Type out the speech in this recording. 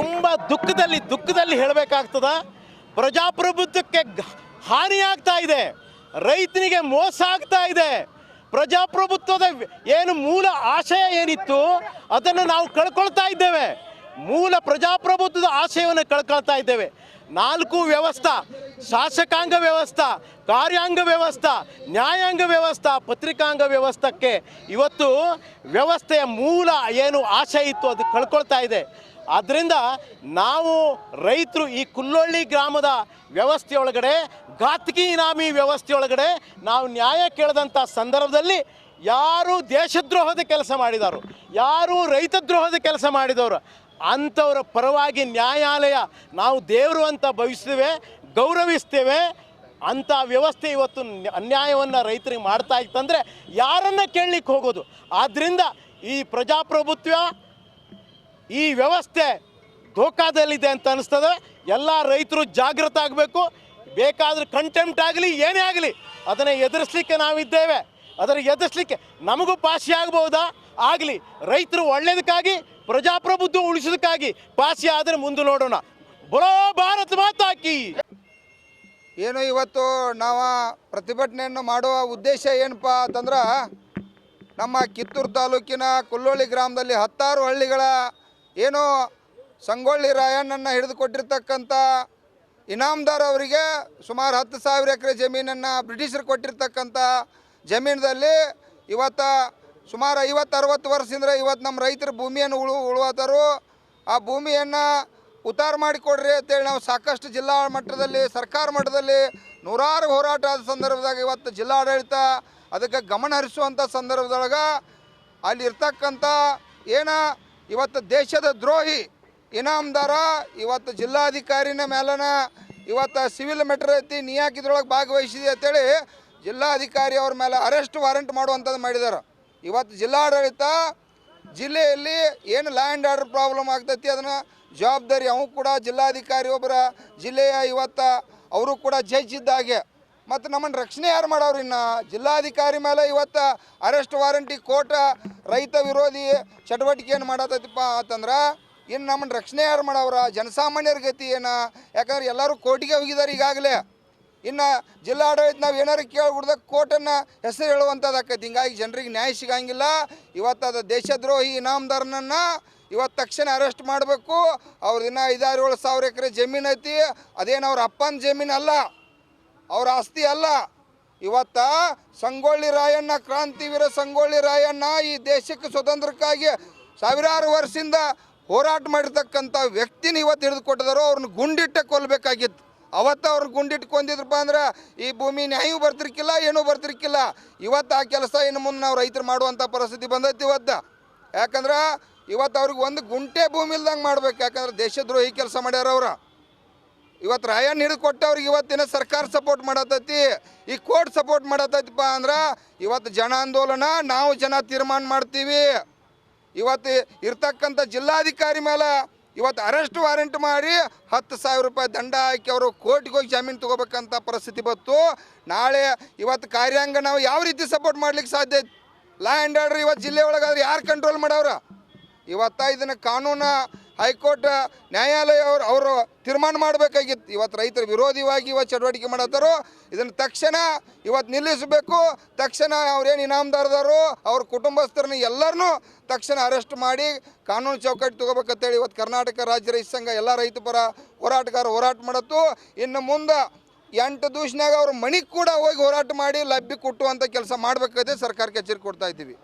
ತುಂಬ ದುಃಖದಲ್ಲಿ ದುಃಖದಲ್ಲಿ ಹೇಳಬೇಕಾಗ್ತದ. ಪ್ರಜಾಪ್ರಭುತ್ವಕ್ಕೆ ಹಾನಿಯಾಗ್ತಾ ಇದೆ. ರೈತನಿಗೆ ಮೋಸ ಆಗ್ತಾ ಇದೆ. ಪ್ರಜಾಪ್ರಭುತ್ವದ ಏನು ಮೂಲ ಆಶಯ ಏನಿತ್ತು, ಅದನ್ನು ನಾವು ಕಳ್ಕೊಳ್ತಾ ಇದ್ದೇವೆ. ಮೂಲ ಪ್ರಜಾಪ್ರಭುತ್ವದ ಆಶಯವನ್ನು ಕಳ್ಕೊಳ್ತಾ ಇದ್ದೇವೆ. ನಾಲ್ಕು ವ್ಯವಸ್ಥಾ, ಶಾಸಕಾಂಗ ವ್ಯವಸ್ಥಾ, ಕಾರ್ಯಾಂಗ ವ್ಯವಸ್ಥಾ, ನ್ಯಾಯಾಂಗ ವ್ಯವಸ್ಥಾ, ಪತ್ರಿಕಾಂಗ ವ್ಯವಸ್ಥಕ್ಕೆ ಇವತ್ತು ವ್ಯವಸ್ಥೆಯ ಮೂಲ ಏನು ಆಶಯ ಇತ್ತು, ಅದು ಕಳ್ಕೊಳ್ತಾ ಇದೆ. ಆದ್ದರಿಂದ ನಾವು ರೈತರು ಈ ಕುಲ್ಲೊಳ್ಳಿ ಗ್ರಾಮದ ವ್ಯವಸ್ಥೆಯೊಳಗಡೆ ಘಾತಕಿ ಇನಾಮಿ ವ್ಯವಸ್ಥೆಯೊಳಗಡೆ ನಾವು ನ್ಯಾಯ ಕೇಳಿದಂಥ ಸಂದರ್ಭದಲ್ಲಿ ಯಾರು ದೇಶದ್ರೋಹದ ಕೆಲಸ ಮಾಡಿದಾರು ಯಾರು ರೈತದ್ರೋಹದ ಕೆಲಸ ಮಾಡಿದವರು, ಅಂಥವರ ಪರವಾಗಿ ನ್ಯಾಯಾಲಯ ನಾವು ದೇವರು ಅಂತ ಭವಿಸ್ತೇವೆ, ಗೌರವಿಸ್ತೇವೆ. ಅಂಥ ವ್ಯವಸ್ಥೆ ಇವತ್ತು ನ್ಯ- ಅನ್ಯಾಯವನ್ನು ರೈತರಿಗೆ ಮಾಡ್ತಾ ಇತ್ತಂದರೆ ಯಾರನ್ನ ಕೇಳಲಿಕ್ಕೆ ಹೋಗೋದು? ಆದ್ದರಿಂದ ಈ ಪ್ರಜಾಪ್ರಭುತ್ವ ಈ ವ್ಯವಸ್ಥೆ ಧೋಕಾದಲ್ಲಿದೆ ಅಂತ ಅನಿಸ್ತದೆ. ಎಲ್ಲ ರೈತರು ಜಾಗೃತ ಆಗಬೇಕು. ಬೇಕಾದ್ರೆ ಕಂಟೆಂಪ್ಟ್ ಆಗಲಿ, ಏನೇ ಆಗಲಿ, ಅದನ್ನು ಎದುರಿಸ್ಲಿಕ್ಕೆ ನಾವಿದ್ದೇವೆ. ಅದನ್ನು ಎದುರಿಸ್ಲಿಕ್ಕೆ ನಮಗೂ ಪಾಸಿ ಆಗ್ಬೋದಾ ಆಗಲಿ, ರೈತರು ಒಳ್ಳೇದಕ್ಕಾಗಿ, ಪ್ರಜಾಪ್ರಭುತ್ವ ಉಳಿಸೋದಕ್ಕಾಗಿ ಪಾಸಿ ಆದರೆ ಮುಂದೆ ನೋಡೋಣ. ಬರೋ ಭಾರತ್ ಮಾತಾಕಿ ಏನು ಇವತ್ತು ನಾವು ಪ್ರತಿಭಟನೆಯನ್ನು ಮಾಡುವ ಉದ್ದೇಶ ಏನಪ್ಪ ಅಂತಂದ್ರೆ, ನಮ್ಮ ಕಿತ್ತೂರು ತಾಲೂಕಿನ ಕುಲ್ಲೋಳಿ ಗ್ರಾಮದಲ್ಲಿ ಹತ್ತಾರು ಹಳ್ಳಿಗಳ ಏನು ಸಂಗೊಳ್ಳಿ ರಾಯಣ್ಣನ್ನು ಹಿಡಿದುಕೊಟ್ಟಿರ್ತಕ್ಕಂಥ ಇನಾಮ್ದಾರ್ ಅವರಿಗೆ ಸುಮಾರು ಹತ್ತು ಸಾವಿರ ಎಕರೆ ಜಮೀನನ್ನು ಬ್ರಿಟಿಷರು ಕೊಟ್ಟಿರ್ತಕ್ಕಂಥ ಜಮೀನದಲ್ಲಿ ಇವತ್ತು ಸುಮಾರು ಐವತ್ತು, ಅರವತ್ತು ವರ್ಷದಿಂದ ಇವತ್ತು ನಮ್ಮ ರೈತರ ಭೂಮಿಯನ್ನು ಉಳು ಉಳುವತ್ತರು ಆ ಭೂಮಿಯನ್ನು ಉತ್ತಾರ ಮಾಡಿಕೊಡ್ರಿ ಅಂತೇಳಿ ನಾವು ಸಾಕಷ್ಟು ಜಿಲ್ಲಾ ಮಟ್ಟದಲ್ಲಿ, ಸರ್ಕಾರ ಮಟ್ಟದಲ್ಲಿ ನೂರಾರು ಹೋರಾಟ ಆದ ಸಂದರ್ಭದಾಗ ಇವತ್ತು ಜಿಲ್ಲಾಡಳಿತ ಅದಕ್ಕೆ ಗಮನ ಹರಿಸುವಂಥ ಸಂದರ್ಭದೊಳಗೆ ಅಲ್ಲಿರ್ತಕ್ಕಂಥ ಏನ ಇವತ್ತು ದೇಶದ ದ್ರೋಹಿ ಇನಾಮ್ದಾರ, ಇವತ್ತು ಜಿಲ್ಲಾಧಿಕಾರಿನ ಮೇಲನ, ಇವತ್ತು ಸಿವಿಲ್ ಮೆಟ್ರ್ ಐತಿ ನೀ ಹಾಕಿದ್ರೊಳಗೆ ಭಾಗವಹಿಸಿದೆ ಅಂತೇಳಿ ಜಿಲ್ಲಾಧಿಕಾರಿ ಅವ್ರ ಮೇಲೆ ಅರೆಸ್ಟ್ ವಾರೆಂಟ್ ಮಾಡುವಂಥದ್ದು ಮಾಡಿದ್ದಾರೆ ಇವತ್ತು ಜಿಲ್ಲಾಡಳಿತ ಜಿಲ್ಲೆಯಲ್ಲಿ ಏನು ಲ್ಯಾಂಡ್ ಆರ್ಡರ್ ಪ್ರಾಬ್ಲಮ್ ಆಗ್ತೈತಿ, ಅದನ್ನು ಜವಾಬ್ದಾರಿ ಅವನು ಕೂಡ ಜಿಲ್ಲಾಧಿಕಾರಿ ಒಬ್ಬರ ಜಿಲ್ಲೆಯ ಇವತ್ತು ಅವರು ಕೂಡ ಜಡ್ಜ್ ಇದ್ದಾಗೆ ಮತ್ತು ನಮ್ಮನ್ನು ರಕ್ಷಣೆ ಯಾರು ಮಾಡೋರು ಇನ್ನು? ಜಿಲ್ಲಾಧಿಕಾರಿ ಮೇಲೆ ಇವತ್ತು ಅರೆಸ್ಟ್ ವಾರಂಟಿ ಕೋರ್ಟ್ ರೈತ ವಿರೋಧಿ ಚಟುವಟಿಕೆಯನ್ನು ಮಾಡತೈತಿಪ್ಪ ಅಂತಂದ್ರೆ, ಇನ್ನು ನಮ್ಮನ್ನು ರಕ್ಷಣೆ ಯಾರು ಮಾಡವ್ರ ಜನಸಾಮಾನ್ಯರ ಗತಿ ಏನು? ಯಾಕಂದ್ರೆ ಎಲ್ಲರೂ ಕೋರ್ಟಿಗೆ ಹೋಗಿದ್ದಾರೆ ಈಗಾಗಲೇ. ಇನ್ನು ಜಿಲ್ಲಾಡಳಿತ ನಾವು ಏನಾರು ಕೇಳ್ಬಿಡ್ದಾಗ ಕೋರ್ಟನ್ನು ಹೆಸರು ಹೇಳುವಂಥದ್ದು ಆಕೈತಿ ಹಿಂಗಾಗಿ ಜನರಿಗೆ ನ್ಯಾಯ ಸಿಗಂಗಿಲ್ಲ. ಇವತ್ತು ಅದು ದೇಶದ್ರೋಹಿ ಇನಾಮ್ದಾರನನ್ನು ಇವತ್ತು ತಕ್ಷಣ ಅರೆಸ್ಟ್ ಮಾಡಬೇಕು. ಅವ್ರದ್ದು ಇನ್ನೂ ಐದಾರು ಏಳು ಸಾವಿರ ಎಕರೆ ಜಮೀನು ಐತಿ ಅದೇನು ಅವ್ರ ಅಪ್ಪನ ಜಮೀನು ಅಲ್ಲ ಅವ್ರ ಆಸ್ತಿ ಅಲ್ಲ. ಇವತ್ತ ಸಂಗೊಳ್ಳಿ ರಾಯಣ್ಣ, ಕ್ರಾಂತಿವೀರ ಸಂಗೊಳ್ಳಿ ರಾಯಣ್ಣ ಈ ದೇಶಕ್ಕೆ ಸ್ವತಂತ್ರಕ್ಕಾಗಿ ಸಾವಿರಾರು ವರ್ಷದಿಂದ ಹೋರಾಟ ಮಾಡಿರ್ತಕ್ಕಂಥ ವ್ಯಕ್ತಿನ ಇವತ್ತು ಹಿಡಿದು ಕೊಟ್ಟಿದಾರೋ ಅವ್ರನ್ನ ಗುಂಡಿಟ್ಟೆ ಕೊಲ್ಲಬೇಕಾಗಿತ್ತು. ಅವತ್ತು ಅವ್ರನ್ನ ಗುಂಡಿಟ್ಟು ಕೊಂದಿದ್ರಪ್ಪ ಅಂದ್ರೆ ಈ ಭೂಮಿ ನ್ಯಾಯವೂ ಬರ್ತಿರ್ಕಿಲ್ಲ, ಏನೂ ಬರ್ತಿರ್ಕಿಲ್ಲ. ಇವತ್ತು ಆ ಕೆಲಸ ಇನ್ನು ಮುಂದೆ ನಾವು ರೈತರು ಮಾಡುವಂಥ ಪರಿಸ್ಥಿತಿ ಬಂದೈತಿ ಇವತ್ತು. ಯಾಕಂದ್ರೆ ಇವತ್ತು ಅವ್ರಿಗೆ ಒಂದು ಗುಂಟೆ ಭೂಮಿ ಇಲ್ದಂಗೆ ಮಾಡ್ಬೇಕು. ಯಾಕಂದ್ರೆ ದೇಶದ್ರೋಹಿ ಕೆಲಸ ಮಾಡ್ಯಾರ ಅವ್ರು. ಇವತ್ತು ರಾಯಣ್ಣ ಹಿಡಿದು ಕೊಟ್ಟವ್ರಿಗೆ ಇವತ್ತಿನ ಸರ್ಕಾರ ಸಪೋರ್ಟ್ ಮಾಡತೈತಿ ಈ ಕೋರ್ಟ್ ಸಪೋರ್ಟ್ ಮಾಡತೈತಿಪ್ಪ ಅಂದ್ರೆ ಇವತ್ತು ಜನ ಆಂದೋಲನ, ನಾವು ಜನ ತೀರ್ಮಾನ ಮಾಡ್ತೀವಿ. ಇವತ್ತು ಇರ್ತಕ್ಕಂಥ ಜಿಲ್ಲಾಧಿಕಾರಿ ಮೇಲೆ ಇವತ್ತು ಅರೆಸ್ಟ್ ವಾರೆಂಟ್ ಮಾಡಿ ಹತ್ತು ಸಾವಿರ ರೂಪಾಯಿ ದಂಡ ಹಾಕಿ ಅವರು ಕೋರ್ಟಿಗೆ ಹೋಗಿ ಜಾಮೀನು ತಗೋಬೇಕಂತ ಪರಿಸ್ಥಿತಿ ಬಂತು. ನಾಳೆ ಇವತ್ತು ಕಾರ್ಯಾಂಗ ನಾವು ಯಾವ ರೀತಿ ಸಪೋರ್ಟ್ ಮಾಡ್ಲಿಕ್ಕೆ ಸಾಧ್ಯ ಲಾ ಆ್ಯಂಡ್ ಆರ್ಡರ್ ಇವತ್ತು ಜಿಲ್ಲೆ ಒಳಗಾದ್ರೆ ಯಾರು ಕಂಟ್ರೋಲ್ ಮಾಡವ್ರ ಇವತ್ತ ಇದನ್ನು ಕಾನೂನು ಹೈಕೋರ್ಟ್, ನ್ಯಾಯಾಲಯ ಅವರು ಅವರು ತೀರ್ಮಾನ ಮಾಡಬೇಕಾಗಿತ್ತು. ಇವತ್ತು ರೈತರ ವಿರೋಧಿವಾಗಿ ಇವತ್ತು ಚಟುವಟಿಕೆ ಮಾಡತ್ತಾರೋ ಇದನ್ನು ತಕ್ಷಣ ಇವತ್ತು ನಿಲ್ಲಿಸಬೇಕು. ತಕ್ಷಣ ಅವ್ರೇನು ಇನಾಮದಾರದಾರು ಅವ್ರ ಕುಟುಂಬಸ್ಥರನ್ನ ಎಲ್ಲರನ್ನೂ ತಕ್ಷಣ ಅರೆಸ್ಟ್ ಮಾಡಿ ಕಾನೂನು ಚೌಕಟ್ಟು ತಗೋಬೇಕಂತೇಳಿ ಇವತ್ತು ಕರ್ನಾಟಕ ರಾಜ್ಯ ರೈತ ಸಂಘ ಎಲ್ಲ ರೈತ ಪರ ಹೋರಾಟಗಾರ ಹೋರಾಟ ಮಾಡತ್ತು. ಇನ್ನು ಮುಂದೆ ಎಂಟು ದಿವಸನಾಗ ಅವ್ರ ಮನೆಗೆ ಕೂಡ ಹೋಗಿ ಹೋರಾಟ ಮಾಡಿ ಲಭ್ಯ ಕೊಟ್ಟುವಂಥ ಕೆಲಸ ಮಾಡಬೇಕಾದ್ರೆ ಸರ್ಕಾರಕ್ಕೆ ಎಚ್ಚರಿಕೆ ಕೊಡ್ತಾ ಇದ್ದೀವಿ.